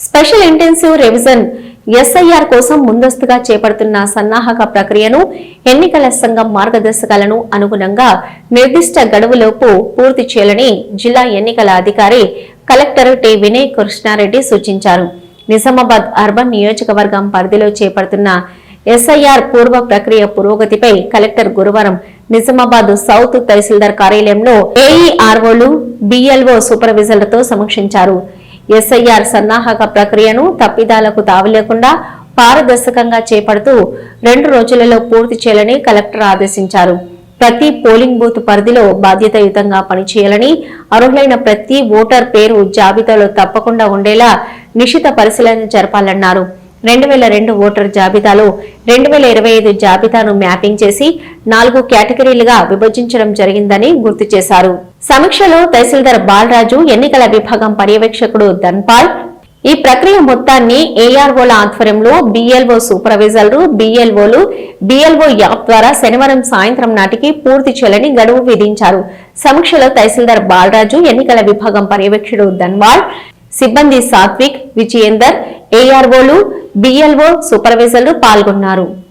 Special intensive revision SIR కోసం ముందస్తుగా చేపడుతున్న సన్నాహక ప్రక్రియను ఎన్నికల సంఘం మార్గదర్శకాలను అనుగుణంగా నిర్దిష్ట గడువులోపు పూర్తి చేయాలని జిల్లా ఎన్నికల అధికారి కలెక్టర్ టి వినయ్ కృష్ణారెడ్డి సూచించారు. నిజామాబాద్ అర్బన్ నియోజకవర్గం పరిధిలో చేపడుతున్న ఎస్ఐఆర్ పూర్వ ప్రక్రియ పురోగతిపై కలెక్టర్ గురువారం నిజామాబాద్ సౌత్ తహసీల్దార్ కార్యాలయంలో ఏఈఆర్ఓలు బిఎల్ఓ సూపర్వైజర్లతో సమీక్షించారు. ఎస్ఐఆర్ సన్నాహక ప్రక్రియను తప్పిదాలకు తావిలేకుండా పారదర్శకంగా చేపడుతూ రెండు రోజులలో పూర్తి చేయాలని కలెక్టర్ ఆదేశించారు. ప్రతి పోలింగ్ బూత్ పరిధిలో బాధ్యతాయుతంగా పనిచేయాలని అర్హులైన ప్రతి ఓటర్ పేరు జాబితాలో తప్పకుండా ఉండేలా నిశిత పరిశీలన జరపాలన్నారు. రెండు వేల రెండు ఓటర్ జాబితాలో రెండు వేల ఇరవై ఐదు జాబితాను మ్యాపింగ్ చేసి నాలుగు కేటగిరీలుగా విభజించడం జరిగిందని గుర్తు చేశారు. సమీక్షలో తహసీల్దార్ బాలరాజు ఎన్నికల విభాగం పర్యవేక్షకుడు ధన్పాల్. ఈ ప్రక్రియ మొత్తాన్ని ఏఆర్ఓల ఆధ్వర్యంలో బిఎల్ఓ సూపర్వైజర్లు బిఎల్ఓలు బిఎల్ఓ యాప్ ద్వారా శనివారం సాయంత్రం నాటికి పూర్తి చేయాలని గడువు విధించారు. సమీక్షలో తహసీల్దార్ బాలరాజు ఎన్నికల విభాగం పర్యవేక్షకుడు ధన్వాల్ సిబ్బంది సాత్విక్ విజయేందర్ ఏఆర్ఓలు బిఎల్ఓ సూపర్వైజర్లు పాల్గొన్నారు.